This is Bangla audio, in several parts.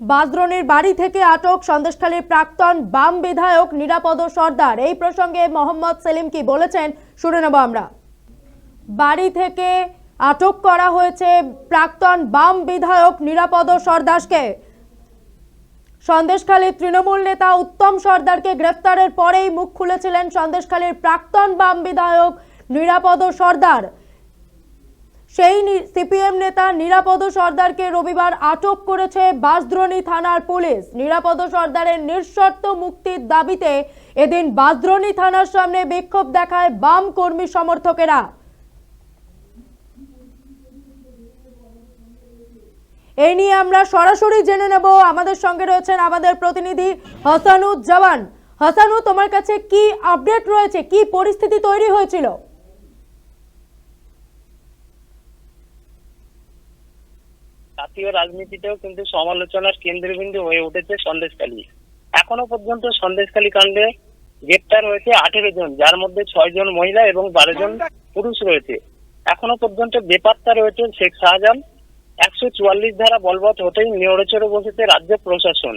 বাজরনির বাড়ি থেকে আটক সন্দেশখালীর প্রাক্তন বাম বিধায়ক নিরাপদ সর্দার। এই প্রসঙ্গে মোহাম্মদ সেলিম কি বলেছেন শুনে নেব আমরা। বাড়ি থেকে আটক করা হয়েছে প্রাক্তন বাম বিধায়ক নিরাপদ সর্দারকে। সন্দেশখালীর তৃণমূল নেতা উত্তম সর্দারকে গ্রেফতারের পরেই মুখ খুলেছিলেন সন্দেশখালীর প্রাক্তন বাম বিধায়ক নিরাপদ সর্দার। সেই সিপিএম নেতা নিরাপদ সর্দারকে রবিবার আটক করেছে বাসদ্রোণী থানার পুলিশ। নিরাপদ সর্দারের নিঃশর্ত মুক্তির দাবিতে এদিন বাসদ্রোণী থানার সামনে বিক্ষোভ দেখায় বাম কর্মী সমর্থকেরা। এই নিয়ে আমরা সরাসরি জেনে নেব। আমাদের সঙ্গে রয়েছেন আমাদের প্রতিনিধি হাসানুজ্জামান। হাসানু, তোমার কাছে কি আপডেট রয়েছে? কি পরিস্থিতি তৈরি হয়েছিল? জাতীয় রাজনীতিতেও কিন্তু সমালোচনার কেন্দ্রবিন্দু হয়ে উঠেছে সন্দেশখালী। এখনও পর্যন্ত সন্দেশখালী কাণ্ডে গ্রেপ্তার হয়েছে আঠেরো জন, যার মধ্যে ছয় জন মহিলা এবং বারো জন পুরুষ রয়েছে। এখনও পর্যন্ত বেপাত্তা রয়েছে শেখ শাহজাহান। একশো চুয়াল্লিশ ধারা বলবৎ হতেই নেড়েচড়ে বসেছে রাজ্য প্রশাসন।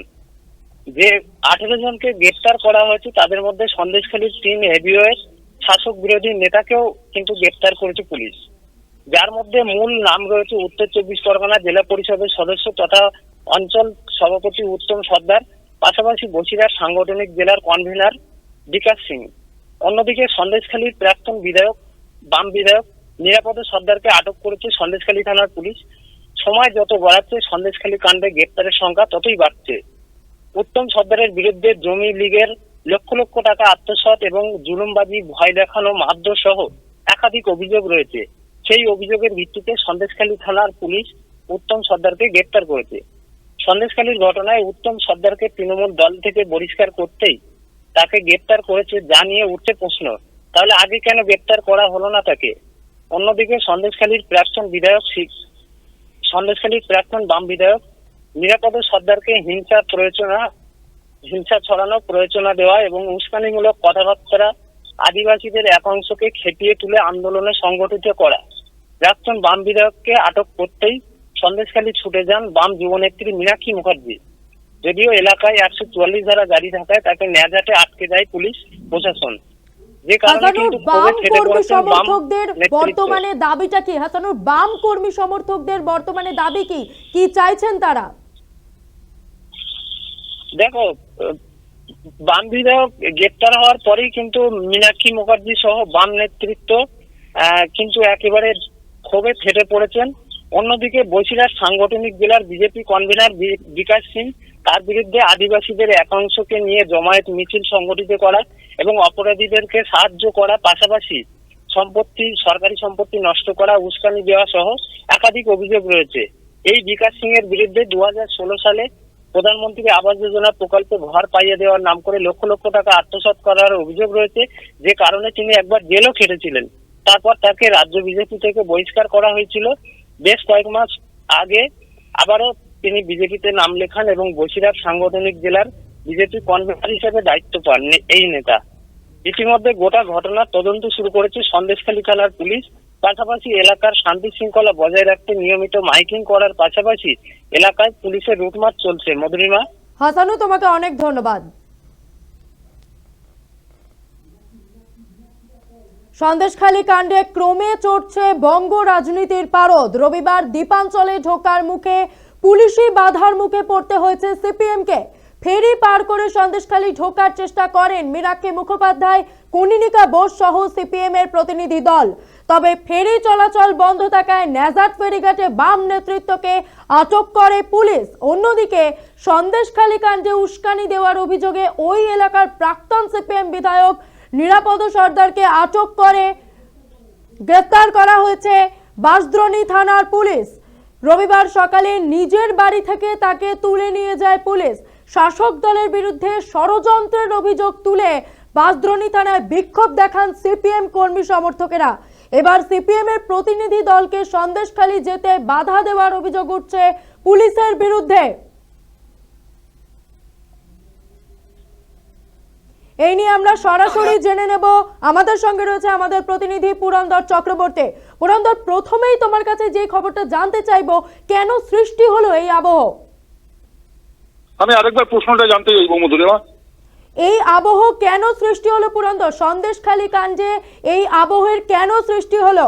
যে আঠেরো জনকে গ্রেপ্তার করা হয়েছে, তাদের মধ্যে সন্দেশখালীর তিন হেভিওয়েট শাসক বিরোধী নেতাকেও কিন্তু গ্রেপ্তার করেছে পুলিশ। যার মধ্যে মূল নাম রয়েছে উত্তর চব্বিশ পরগনা জেলা পরিষদের সদস্য তথা অঞ্চল সভাপতি উত্তম সর্দার, পাশাপাশি বসিরহাট সাংগঠনিক জেলার কনভেনার বিকাশ সিং। অন্যদিকে সন্দেশখালীর প্রাক্তন বিধায়ক, বাম বিধায়ক, নিরাপদ সর্দারকে আটক করেছে সন্দেশখালী থানার পুলিশ। সময় যত বাড়াচ্ছে সন্দেশখালী কাণ্ডে গ্রেপ্তারের সংখ্যা ততই বাড়ছে। উত্তম সর্দারের বিরুদ্ধে জমি লীগের লক্ষ লক্ষ টাকা আত্মসাৎ এবং জুলুমবাজি, ভয় দেখানো মারধর সহ একাধিক অভিযোগ রয়েছে। সেই অভিযোগের ভিত্তিতে সন্দেশখালী থানার পুলিশ উত্তম সর্দারকে গ্রেপ্তার করেছে। সন্দেশখালীর ঘটনায় উত্তম সর্দারকে তৃণমূল দল থেকে বহিষ্কার করতেই তাকে গ্রেপ্তার করেছে যা নিয়ে উঠছে প্রশ্ন। তাহলে আগে কেন গ্রেপ্তার করা হলো না তাকে? অন্যদিকে সন্দেশখালীর প্রাক্তন বিধায়ক শিখ সন্দেশখালীর প্রাক্তন বাম বিধায়ক নিরাপদ সর্দারকে হিংসা প্রয়োজনা হিংসা ছড়ানো প্রয়োজনা দেওয়া এবং উস্কানিমূলক কথাবার্তা আদিবাসীদের একাংশকে খেপিয়ে তুলে আন্দোলনে সংগঠিত করা। প্রাক্তন বাম বিধায়ককে আটক করতেই সন্দেশখালী ছুটে যান বাম যুবনেত্রী মীনাক্ষী মুখার্জি। যদিও এলাকায় একশো চুয়াল্লিশ ধারা জারি থাকায় তাকে ন্যাজাটে আটকে যায় পুলিশ প্রশাসন। যে কারণে কিন্তু সমর্থকদের বর্তমানে দাবিটা কি? হাসানুর বাম কর্মী সমর্থকদের বর্তমানে দাবি কি? কি চাইছেন তারা? দেখো বাম বিধায়ক গ্রেপ্তার হওয়ার পরেই কিন্তু মীনাক্ষী মুখার্জি সহ বাম নেতৃত্ব আহ, কিন্তু একেবারে ক্ষোভে ফেটে পড়েছেন। অন্যদিকে বসিরহাট সাংগঠনিক জেলার বিজেপি কনভেনার বিকাশ সিং তার বিরুদ্ধে আদিবাসীদের একাংশকে নিয়ে জমায়েত মিছিল সংগঠিত করা এবং অপরাধীদেরকে সাহায্য করা, পাশাপাশি সম্পত্তি, সরকারি সম্পত্তি নষ্ট করা, উস্কানি দেওয়া সহ একাধিক অভিযোগ রয়েছে। এই বিকাশ সিং এর বিরুদ্ধে দু হাজার ষোলো সালে প্রধানমন্ত্রী আবাস যোজনা প্রকল্পে ঘর পাইয়ে দেওয়ার নাম করে লক্ষ লক্ষ টাকা আত্মসাৎ করার অভিযোগ রয়েছে। যে কারণে তিনি একবার জেলও খেটেছিলেন। তারপর তাকে রাজ্য বিজেপি থেকে বহিষ্কার করা হয়েছিল। বেশ কয়েক মাস আগে আবারও তিনি বিজেপিতে নাম লেখান এবং বসিরহাট সাংগঠনিক জেলার বিজেপি কনভেনার হিসেবে দায়িত্ব পান এই নেতা। ইতিমধ্যে গোটা ঘটনার তদন্ত শুরু করেছে সন্দেশখালী থানার পুলিশ। পাশাপাশি এলাকার শান্তি শৃঙ্খলা বজায় রাখতে নিয়মিত মাইকিং করার পাশাপাশি এলাকায় পুলিশের রুটমার্চ চলছে। মধুরিমা? হাসানু, তোমাকে অনেক ধন্যবাদ। সন্দেশখালী কাণ্ডে ক্রমে চড়ছে বঙ্গ রাজনীতির পারদ। রবিবার দ্বীপাঞ্চলে ঢোকার মুখে পুলিশি বাধার মুখে পড়তে হয়েছে সিপিএমকে। ফেরি পার করে সন্দেশখালী ঢোকার চেষ্টা করেন মীনাক্ষী মুখোপাধ্যায় কনিনিকা বোস সহ সিপিএম এর প্রতিনিধি দল। তবে ফেরি চলাচল বন্ধ থাকায় ন্যাজাট ফেরিঘাটে বাম নেতৃত্বকে আটক করে পুলিশ। অন্যদিকে সন্দেশখালী কাণ্ডে উস্কানি দেওয়ার অভিযোগে ওই এলাকার প্রাক্তন সিপিএম বিধায়ক নিরাপদ সর্দারকে আটক করে গ্রেফতার করা হয়েছে বাসদ্রোণী থানার পুলিশ। রবিবার সকালে নিজের বাড়ি থেকে তাকে তুলে নিয়ে যায় পুলিশ। শাসক দলের বিরুদ্ধে ষড়যন্ত্রের অভিযোগ তুলে বাসদ্রোণী থানায় বিক্ষোভ দেখান সিপিএম কর্মী সমর্থকেরা। এবার সিপিএম এর প্রতিনিধি দলকে সন্দেশখালী যেতে বাধা দেওয়ার অভিযোগ উঠছে পুলিশের বিরুদ্ধে। এই নিয়ে আমরা সরাসরি জেনে নেব। আমাদের সঙ্গে রয়েছে আমাদের প্রতিনিধি পুরন্দর চক্রবর্তী। পুরন্দর প্রথমেই তোমার কাছে যে খবরটা জানতে চাইব কেন সৃষ্টি হলো এই আবহ? আমি আরেকবার প্রশ্নটা জানতে চাইব মধুরিমা। এই আবহ কেন সৃষ্টি হলো পুরন্দর? সন্দেশখালী কাণ্ডে এই আবহের কেন সৃষ্টি হলো?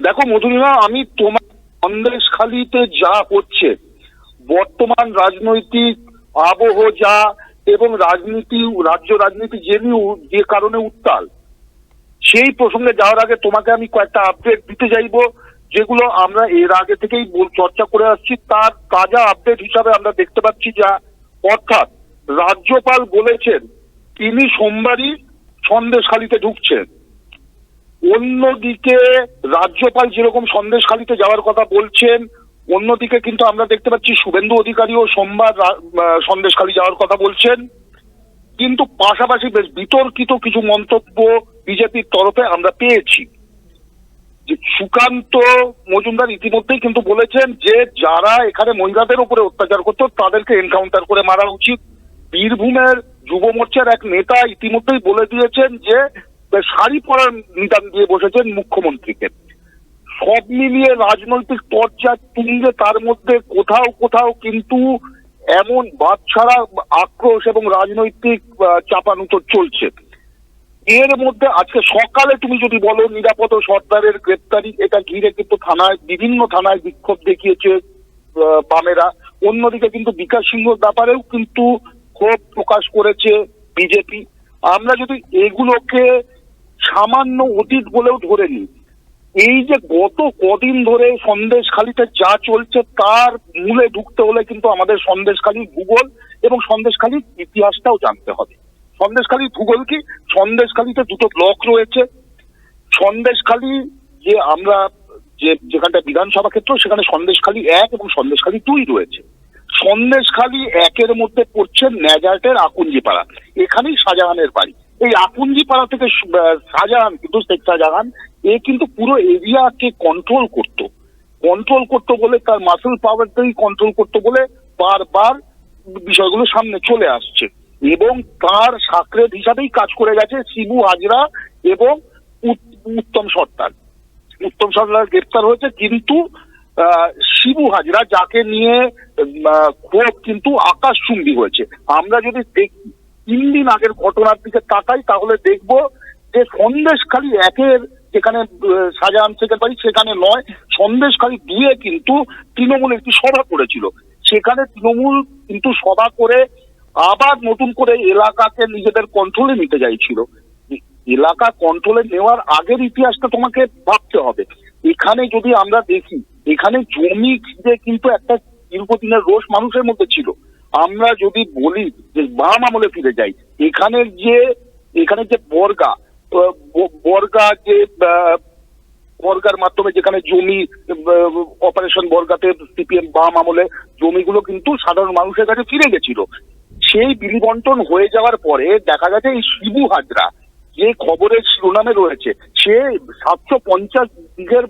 দেখো মধুরিমা আমি তোমার সন্দেশখালিতে যা হচ্ছে বর্তমান রাজনৈতিক আবহ যা এবং রাজনীতি, রাজ্য রাজনীতি উ- যে কারণে উত্তাল, সেই প্রসঙ্গে যাওয়ার আগে তোমাকে আমি কয়েকটা আপডেট দিতে চাইব, যেগুলো আমরা এর আগে থেকেই চর্চা করে আসছি। তার তাজা আপডেট হিসাবে আমরা দেখতে পাচ্ছি যা, অর্থাৎ রাজ্যপাল বলেছেন, তিনি সোমবারই সন্দেশখালিতে ঢুকছেন। অন্যদিকে রাজ্যপাল যেরকম সন্দেশখালিতে যাওয়ার কথা বলছেন অন্যদিকে কিন্তু আমরা দেখতে পাচ্ছি শুভেন্দু অধিকারীও সোমবার সন্দেশখালি যাওয়ার কথা বলছেন। কিন্তু পাশাপাশি বেশ বিতর্কিত কিছু মন্তব্য বিজেপির তরফে আমরা পেয়েছি। যে সুকান্ত মজুমদার ইতিমধ্যেই কিন্তু বলেছেন যে যারা এখানে মহিলাদের উপরে অত্যাচার করতো, তাদেরকে এনকাউন্টার করে মারা উচিত। বীরভূমের যুব মোর্চার এক নেতা ইতিমধ্যেই বলে দিয়েছেন যে শাড়ি পরার নিদান দিয়ে বসেছেন মুখ্যমন্ত্রীকে। সব মিলিয়ে রাজনৈতিক চর্চা তুঙ্গে তার মধ্যে কোথাও কোথাও কিন্তু এমন বাদছাড়া আক্রোশ এবং রাজনৈতিক চাপানুতর চলছে। এর মধ্যে আজকে সকালে তুমি যদি বলো নিরাপদ সর্দারের গ্রেপ্তারি, এটা ঘিরে কিন্তু থানায়, বিভিন্ন থানায় বিক্ষোভ দেখিয়েছে বামেরা। অন্যদিকে কিন্তু বিকাশ সিংহর ব্যাপারেও কিন্তু ক্ষোভ প্রকাশ করেছে বিজেপি। আমরা যদি এগুলোকে সামান্য অতীত বলেও ধরে নিই এই যে গত কদিন ধরে সন্দেশখালিতে যা চলছে তার মূলে ঢুকতে হলে কিন্তু আমাদের সন্দেশখালির ভূগোল এবং সন্দেশখালির ইতিহাসটাও জানতে হবে। সন্দেশখালির ভূগোল কি? সন্দেশখালিতে দুটো ব্লক রয়েছে। সন্দেশখালি যে আমরা যে যেখানটা বিধানসভা ক্ষেত্র, সেখানে সন্দেশখালি এক এবং সন্দেশখালি দুই রয়েছে। সন্দেশখালি একের মধ্যে পড়ছে ন্যাজার্টের আকুঞ্জিপাড়া। এখানেই শাহজাহানের বাড়ি। এই আকুঞ্জিপাড়া থেকে শাহজাহান, কিন্তু শেখ শাহজাহান এ কিন্তু পুরো এরিয়াকে কন্ট্রোল করত। কন্ট্রোল করতো বলে তার মাসেল পাওয়ারটাই কন্ট্রোল করতো বলে বারবার বিষয়গুলো সামনে চলে আসছে। এবং তার সাকরেদ হিসাবেই কাজ করে গেছে শিবু হাজরা এবং উত্তম সর্দার। উত্তম সরকার গ্রেপ্তার হয়েছে কিন্তু শিবু হাজরা যাকে নিয়ে ক্ষোভ কিন্তু আকাশচুম্বী হয়েছে। আমরা যদি তিন দিন আগের ঘটনার দিকে তাকাই তাহলে দেখব যে সন্দেশখালী একের আহ, শাহজাহান শেখের বাড়ি সেখানে নয় সন্দেশখালী দিয়ে কিন্তু তৃণমূল একটি সভা করেছিল। সেখানে তৃণমূল কিন্তু সভা করে আবার নতুন করে এলাকাকে নিজেদের কন্ট্রোলে নিতে চাইছিল। এলাকা কন্ট্রোলে নেওয়ার আগের ইতিহাসটা তোমাকে ভাবতে হবে। এখানে যদি আমরা দেখি এখানে জমি যে কিন্তু একটা দীর্ঘদিনের রোষ মানুষের মধ্যে ছিল। আমরা যদি বলি যে বাম আমলে ফিরে যাই এখানের যে এখানে যে বর্গা বর্গা যে বর্গার মাধ্যমে যেখানে জমি অপারেশন বর্গাতে সিপিএম বাম আমলে, জমিগুলো কিন্তু সাধারণ মানুষের কাছে ফিরে গেছিল। সেই বিলি বন্টন হয়ে যাওয়ার পরে দেখা গেছে এই শিবু হাজরা, যে খবরের শিরোনামে রয়েছে, সে সাতশো পঞ্চাশ বিঘের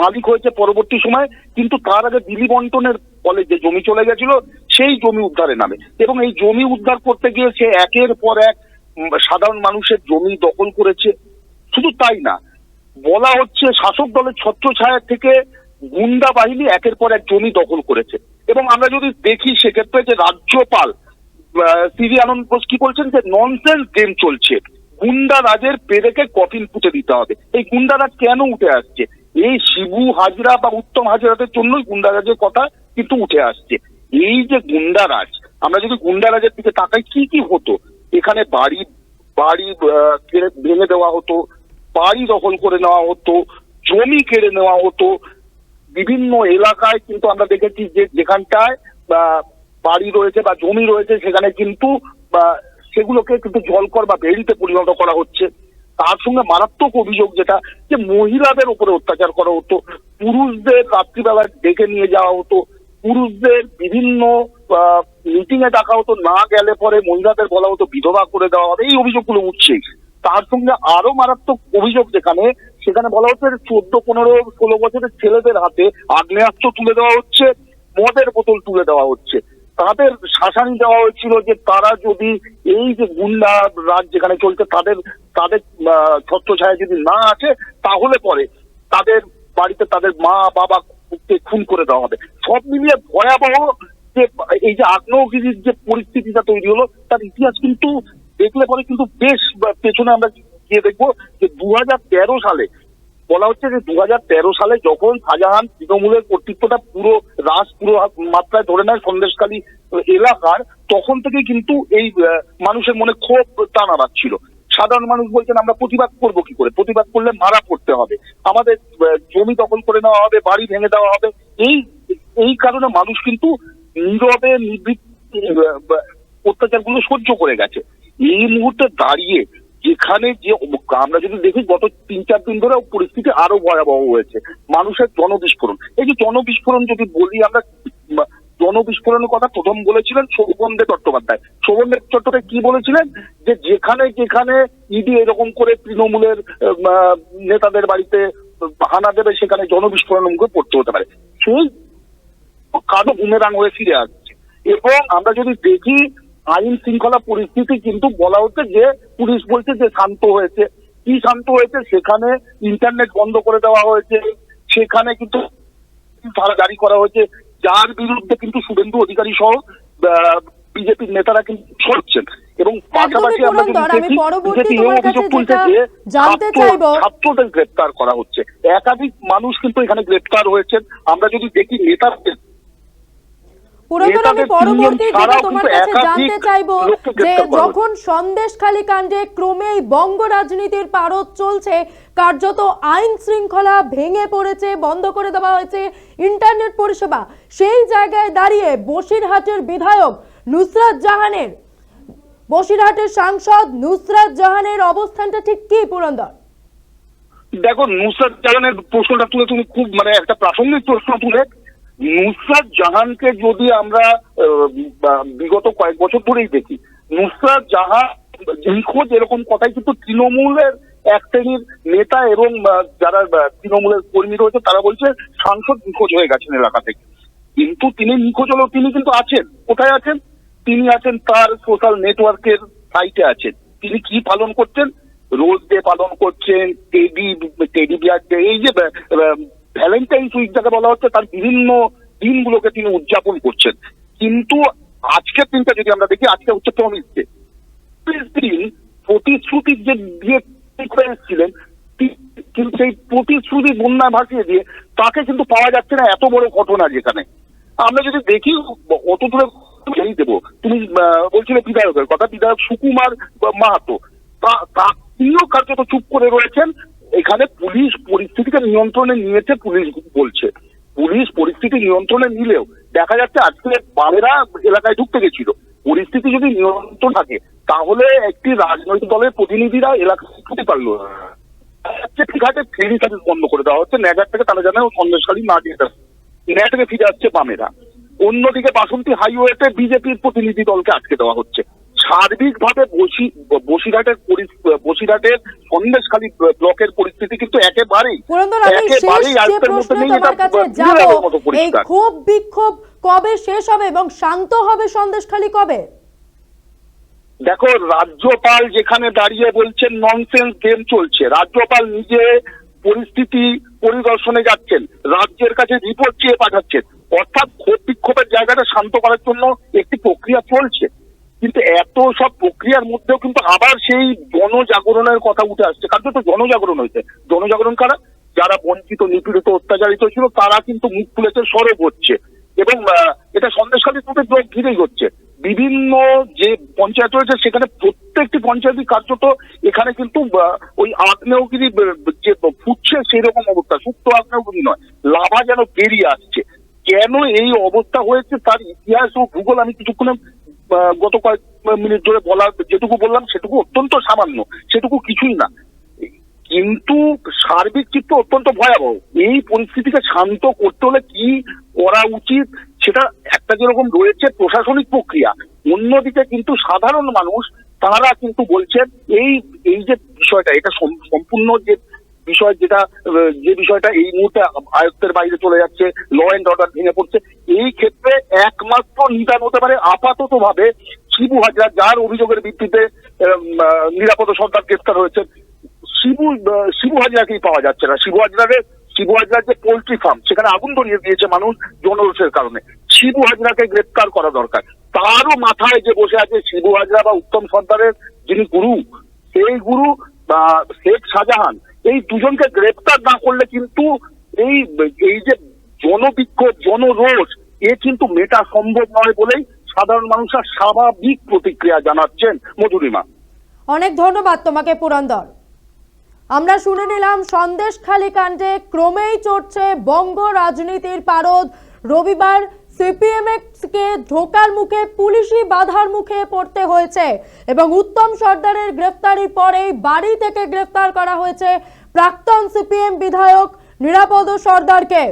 মালিক হয়েছে পরবর্তী সময়, কিন্তু তার আগে বিলি বন্টনের ফলে যে জমি চলে গেছিল, সেই জমি উদ্ধারে নামে। এবং এই জমি উদ্ধার করতে গিয়ে সে একের পর এক সাধারণ মানুষের জমি দখল করেছে। শুধু তাই না, বলা হচ্ছে শাসক দলের ছত্রছায়া থেকে গুন্ডা বাহিনী একের পর এক জমি দখল করেছে। এবং আমরা যদি দেখি সেক্ষেত্রে যে রাজ্যপাল সিভি আনন্দ বোস কি বলছেন যে ননসেন্স গেম চলছে। গুন্ডা রাজের পেরেকে কফিন পুঁতে দিতে হবে। এই গুন্ডা রাজ কেন উঠে আসছে? এই শিবু হাজরা বা উত্তম হাজরাদের জন্যই গুন্ডা রাজের কথা কিন্তু উঠে আসছে। এই যে গুন্ডা রাজ, আমরা যদি গুন্ডা রাজের দিকে তাকাই, কি কি হতো? এখানে বাড়ি বাড়ি ভেঙে দেওয়া হতো, বাড়ি দখল করে নেওয়া হতো, জমি কেড়ে নেওয়া হতো। বিভিন্ন এলাকায় কিন্তু আমরা দেখেছি যে যেখানটায় বাড়ি রয়েছে বা জমি রয়েছে, সেখানে কিন্তু সেগুলোকে কিন্তু জলকর বা ভেড়িতে পরিণত করা হচ্ছে। তার সঙ্গে মারাত্মক অভিযোগ যেটা, যে মহিলাদের উপরে অত্যাচার করা হতো। পুরুষদের রাত্রিবেলা ডেকে নিয়ে যাওয়া হতো। পুরুষদের বিভিন্ন মিটিং এ ডাকা হতো, না গেলে পরে মহিলাদের বলা হতো, বিধবা করে দেওয়া হবে, এই অভিযোগগুলো উঠছে। তার সঙ্গে আরও মারাত্মক অভিযোগ যেখানে, সেখানে বলা হচ্ছে চোদ্দ, পনেরো, ষোলো বছরের ছেলেদের হাতে আগ্নেয়াস্ত্র তুলে দেওয়া হচ্ছে, মদের বোতল তুলে দেওয়া হচ্ছে। তাদের শাসানি দেওয়া হয়েছিল যে তারা যদি এই যে গুন্ডা রাজ যেখানে চলছে, তাদের তাদের ছত্রছায়া যদি না আছে তাহলে পরে তাদের বাড়িতে তাদের মা, বাবা খুন করে দেওয়া হবে। সব মিলিয়ে ভয়াবহ যে, এই যে আগ্নেয়গিরির যে পরিস্থিতিটা তৈরি হলো, তার ইতিহাস কিন্তু দেখলে পরে কিন্তু বেশ পেছনে আমরা গিয়ে দেখব যে দু হাজার তেরো সালে, বলা হচ্ছে যে দু হাজার তেরো সালে যখন শাহজাহান তৃণমূলের কর্তৃত্বটা পুরো রাস পুরো মাত্রায় ধরে নেয় সন্দেশকালী এলাকার, তখন থেকে কিন্তু এই মানুষের মনে ক্ষোভ টানা বাড়ছিল সাধারণ মানুষ বলছেন, আমরা প্রতিবাদ করব কি করে? প্রতিবাদ করলে মারা পড়তে হবে। আমাদের জমি দখল করে নেওয়া হবে, বাড়ি ভেঙে দেওয়া হবে। এই এই কারণে মানুষ কিন্তু নীরবে অত্যাচারগুলো সহ্য করে গেছে। এই মুহূর্তে দাঁড়িয়ে যেখানে যে আমরা যদি দেখি গত তিন চার দিন ধরে পরিস্থিতি আরও ভয়াবহ হয়েছে। মানুষের জনবিস্ফোরণ। এই যে জনবিস্ফোরণ যদি বলি, আমরা জনবিস্ফোরণের কথা প্রথম বলেছিলেন শোভনদেব চট্টোপাধ্যায়। শোভনদেব চট্টোপাধ্যায় কি বলেছিলেন? যে যেখানে যেখানে ইডি এরকম করে তৃণমূলের নেতাদের বাড়িতে হানা দেবে, সেখানে জনবিস্ফোরণের মুখে পড়তে হতে পারে। সেই কালো বুমেরাং হয়ে ফিরে আসছে। এবং আমরা যদি দেখি আইন শৃঙ্খলা পরিস্থিতি কিন্তু বলা হচ্ছে যে পুলিশ বলছে যে শান্ত হয়েছে। কি শান্ত হয়েছে? সেখানে ইন্টারনেট বন্ধ করে দেওয়া হয়েছে। সেখানে কিন্তু তারা জারি করা হয়েছে। যার বিরুদ্ধে কিন্তু শুভেন্দু অধিকারী সহ বিজেপির নেতারা কিন্তু সরছেন। এবং পাশাপাশি আমরা যদি দেখি বিজেপি তোমার অভিযোগ তুলছে যে। ছাত্রদের গ্রেপ্তার করা হচ্ছে। একাধিক মানুষ কিন্তু এখানে গ্রেপ্তার হয়েছেন। আমরা যদি দেখি নেতাদের পুরন্দর আমি পরবর্তী যেটা তোমার কাছে জানতে চাইব যে যখন সন্দেশখালী কাণ্ডে ক্রমেই বঙ্গ রাজনীতির পারদ চলছে কার্যত আইন শৃঙ্খলা ভেঙে পড়েছে বন্ধ করে দেওয়া হয়েছে ইন্টারনেট পরিষেবা। সেই জায়গায় দাঁড়িয়ে বসিরহাটের বিধায়ক নুসরাত জাহানের বসিরহাটের সাংসদ নুসরাত জাহানের অবস্থানটা ঠিক কি পুরন্দর? দেখো নুসরাত জাহানের প্রশ্নটা তুলে তুমি খুব মানে একটা প্রাসঙ্গিক প্রশ্ন তুলে। নুসরাত জাহানকে যদি আমরা বিগত কয়েক বছর ধরেই দেখি, নুসরাত জাহান নিখোঁজ এরকম কথাই কিন্তু তৃণমূলের এক শ্রেণির নেতা এবং যারা তৃণমূলের কর্মী রয়েছে, তারা বলছে সাংসদ নিখোঁজ হয়ে গেছেন এলাকা থেকে। কিন্তু তিনি নিখোঁজ হলেও তিনি কিন্তু আছেন। কোথায় আছেন? তিনি আছেন তার সোশ্যাল নেটওয়ার্কের সাইটে আছেন। তিনি কি পালন করছেন? রোজ ডে পালন করছেন টেডি টেডি বিয়ার ডে এই যে ভ্যালেন্টাইন্স উইক যাকে বলা হচ্ছে, তার বিভিন্ন দিনগুলোকে তিনি উদযাপন করছেন। কিন্তু আজকের দিনটা যদি আমরা দেখি, আজকে হচ্ছে প্রমিস ডে। দিন প্রতিশ্রুতির যে এসেছিলেন তি- কিন্তু সেই প্রতিশ্রুতি বন্যায় ভাসিয়ে দিয়ে তাকে কিন্তু পাওয়া যাচ্ছে না এত বড় ঘটনা যেখানে। আমরা যদি দেখি, অত দূরে এই দেবো। তুমি বলছিলে বিধায়কের কথা, বিধায়ক সুকুমার মাহাতো। তিনিও কার্যত চুপ করে রয়েছেন। এখানে পুলিশ পরিস্থিতিকে নিয়ন্ত্রণে নিয়েছে পুলিশ বলছে। পুলিশ পরিস্থিতি নিয়ন্ত্রণে নিলেও দেখা যাচ্ছে আজকে বামেরা এলাকায় ঢুকতে গেছিল। পরিস্থিতি যদি নিয়ন্ত্রণ থাকে, তাহলে একটি রাজনৈতিক দলের প্রতিনিধিরা এলাকা ঢুকতে পারল ঘাটে ফেরি সার্ভিস বন্ধ করে দেওয়া হচ্ছে। ন্যাগার থেকে তারা জানে সন্দেশকালী না যেতে ন্যাগ থেকে ফিরে আসছে বামেরা। অন্যদিকে বাসন্তী হাইওয়েতে বিজেপির প্রতিনিধি দলকে আটকে দেওয়া হচ্ছে। সার্বিকভাবে বসি বসিরহাটের বসিরহাটের সন্দেশখালী ব্লকের পরিস্থিতি কিন্তু একেবারেই একেবারেই আয়ত্তের মধ্যে নেই এটা কাছে মতো পরিষ্কার। ক্ষোভ বিক্ষোভ কবে শেষ হবে এবং শান্ত হবে সন্দেশখালী কবে? দেখো রাজ্যপাল যেখানে দাঁড়িয়ে বলছেন ননসেন্স গেম চলছে। রাজ্যপাল নিজে পরিস্থিতি পরিদর্শনে যাচ্ছেন রাজ্যের কাছে রিপোর্ট চেয়ে পাঠাচ্ছেন। অর্থাৎ ক্ষোভ বিক্ষোভের জায়গাটা শান্ত করার জন্য একটি প্রক্রিয়া চলছে। কিন্তু এত সব প্রক্রিয়ার মধ্যেও কিন্তু আবার সেই জনজাগরণের কথা উঠে আসছে। কারণ তো জনজাগরণ হয়েছে। জনজাগরণ কারা? যারা বঞ্চিত, নিপীড়িত, অত্যাচারিত ছিল, তারা কিন্তু মুখ খুলেছে, সরব হচ্ছে। এবং এটা সন্দেশখালী তোদের ব্লক ঘিরেই হচ্ছে। বিভিন্ন যে পঞ্চায়েত রয়েছে, সেখানে প্রত্যেকটি পঞ্চায়েতই কার্যত এখানে কিন্তু ওই আগ্নেয়গিরি যে ফুটছে সেই রকম অবস্থা। সুপ্ত আগ্নেয়গিরি নয়। লাভা যেন বেরিয়ে আসছে। কেন এই অবস্থা হয়েছে, তার ইতিহাস ও ভূগোল আমি কিছুক্ষণে গত কয়েক মিনিট ধরে বলা যেটুকু বললাম, সেটুকু অত্যন্ত সামান্য, সেটুকু কিছুই না। কিন্তু সার্বিক চিত্র অত্যন্ত ভয়াবহ। এই পরিস্থিতিকে শান্ত করতে হলে কি করা উচিত, সেটা একটা যেরকম রয়েছে প্রশাসনিক প্রক্রিয়া, অন্যদিকে কিন্তু সাধারণ মানুষ, তারা কিন্তু বলছেন, এই এই যে বিষয়টা, এটা সম- সম্পূর্ণ যে বিষয় যেটা যে বিষয়টা এই মুহূর্তে আয়ত্তের বাইরে চলে যাচ্ছে ল অ্যান্ড অর্ডার ভেঙে পড়ছে, এই ক্ষেত্রে একমাত্র নিদান হতে পারে আপাতত ভাবে শিবু হাজরা, যার অভিযোগের ভিত্তিতে নিরাপদ সরকার গ্রেফতার হয়েছে। শিবু শিবু হাজরাকেই পাওয়া যাচ্ছে না। শিবু হাজরারে শিবু হাজরার যে পোল্ট্রি ফার্ম, সেখানে আগুন ধরিয়ে দিয়েছে মানুষ জনরোষের কারণে। শিবু হাজরাকে গ্রেপ্তার করা দরকার। তারও মাথায় যে বসে আছে শিবু হাজরা বা উত্তম সর্দারের যিনি গুরু, সেই গুরু বা শেখ শাহজাহান এই দুজনকে গ্রেপ্তার না করলে কিন্তু এই এই যে জনবিক্ষোভ, জনরোষ, এ কিন্তু মেটা সম্ভব নয় বলেই সাধারণ মানুষরা স্বাভাবিক প্রতিক্রিয়া জানাচ্ছেন মধুরিমা অনেক ধন্যবাদ তোমাকে, পুরন্দর। আমরা শুনে নিলাম সন্দেশখালী কাণ্ডে ক্রমেই চড়ছে বঙ্গ রাজনীতির পারদ। রবিবার সিপিএমকে ঢোকার মুখে, পুলিশি বাধার মুখে পড়তে হয়েছে এবং উত্তম সর্দারের পরেই বাড়ি থেকে গ্রেফতার করা হয়েছে প্রাক্তন সিপিএম বিধায়ক নিরাপদ সর্দারকে।